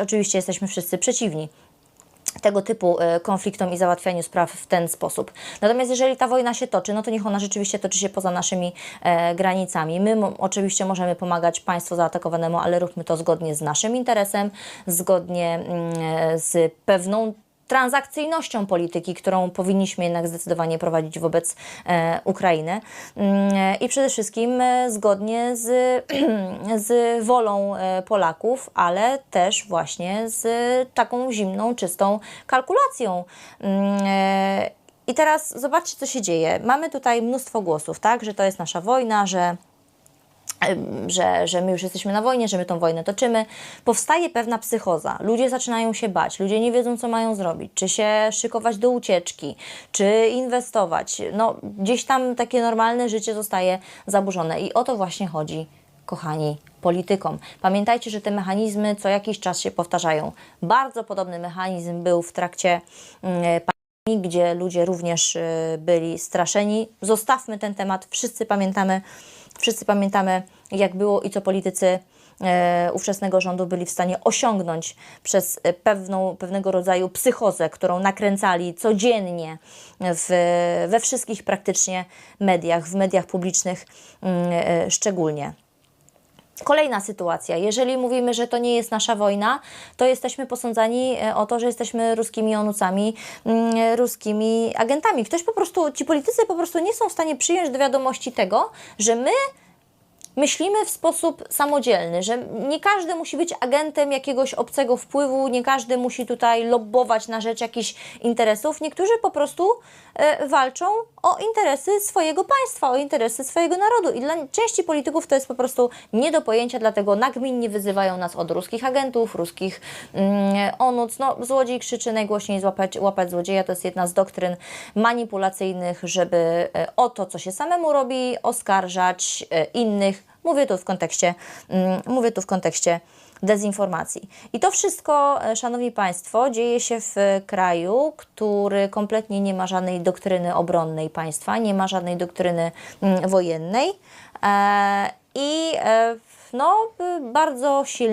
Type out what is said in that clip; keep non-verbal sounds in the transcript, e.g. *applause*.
Oczywiście jesteśmy wszyscy przeciwni tego typu e, konfliktom i załatwianiu spraw w ten sposób. Natomiast jeżeli ta wojna się toczy, no to niech ona rzeczywiście toczy się poza naszymi e, granicami. My oczywiście możemy pomagać państwu zaatakowanemu, ale róbmy to zgodnie z naszym interesem, zgodnie mm, e, z pewną transakcyjnością polityki, którą powinniśmy jednak zdecydowanie prowadzić wobec e, Ukrainy Mm, i przede wszystkim e, zgodnie z, *clears throat* z wolą e, Polaków, ale też właśnie z taką zimną, czystą kalkulacją. Mm, I teraz zobaczcie, co się dzieje. Mamy tutaj mnóstwo głosów, tak, że to jest nasza wojna, że że, że my już jesteśmy na wojnie, że my tą wojnę toczymy, powstaje pewna psychoza. Ludzie zaczynają się bać, ludzie nie wiedzą, co mają zrobić, czy się szykować do ucieczki, czy inwestować. No, gdzieś tam takie normalne życie zostaje zaburzone i o to właśnie chodzi, kochani politykom. Pamiętajcie, że te mechanizmy co jakiś czas się powtarzają. Bardzo podobny mechanizm był w trakcie mm, pandemii, gdzie ludzie również y, byli straszeni. Zostawmy ten temat, wszyscy pamiętamy, wszyscy pamiętamy jak było i co politycy e, ówczesnego rządu byli w stanie osiągnąć przez e, pewną, pewnego rodzaju psychozę, którą nakręcali codziennie w, we wszystkich praktycznie mediach, w mediach publicznych mm, e, szczególnie. Kolejna sytuacja. Jeżeli mówimy, że to nie jest nasza wojna, to jesteśmy posądzani e, o to, że jesteśmy ruskimi onucami, mm, ruskimi agentami. Ktoś po prostu, ci politycy po prostu nie są w stanie przyjąć do wiadomości tego, że my myślimy w sposób samodzielny, że nie każdy musi być agentem jakiegoś obcego wpływu, nie każdy musi tutaj lobbować na rzecz jakichś interesów. Niektórzy po prostu e, walczą o interesy swojego państwa, o interesy swojego narodu. I dla części polityków to jest po prostu nie do pojęcia, dlatego nagminnie wyzywają nas od ruskich agentów, ruskich mm, onuc. No, złodziej krzyczy najgłośniej złapać, łapać złodzieja. To jest jedna z doktryn manipulacyjnych, żeby e, o to, co się samemu robi, oskarżać e, innych. Mówię tu w kontekście, mm, mówię tu w kontekście dezinformacji. I to wszystko, e, Szanowni Państwo, dzieje się w kraju, który kompletnie nie ma żadnej doktryny obronnej państwa, nie ma żadnej doktryny mm, wojennej e, i e, no, bardzo silnie